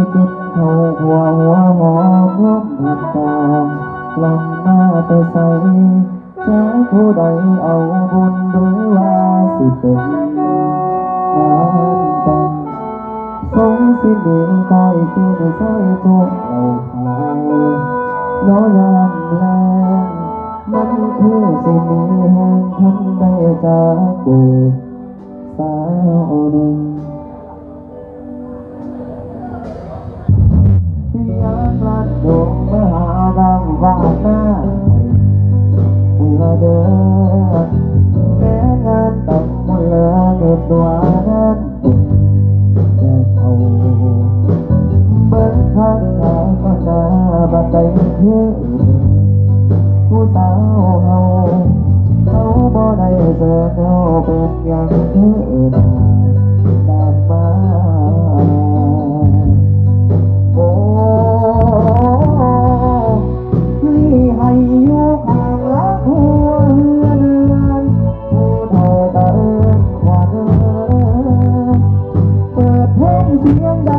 สมได้กินข้าหัวหัวหอมหอมผัดตามลงมาแต่ใส่จะผู้ใดเอาบุญหรือว่าสิเป็นงานแต่งสงสิมีคอยสิได้ซอยทุกเอาเขาน้อยามแลงมันคือสิมีแห่งทันได้จากเกูสาวหนึ่ง ลัดดงมหาดังว่าหน้าเมื่อเดินแม้งานตังมลเลอเกินตัวนั้นแต่เขาเบิ้งข้างทาก็หน้าบัดใดเพื่อผู้สาวเฮาเขาบ่ได้เจอเขาเป็นอย่างเธอต เอินขวัญเปิดเพลงเสียงดัง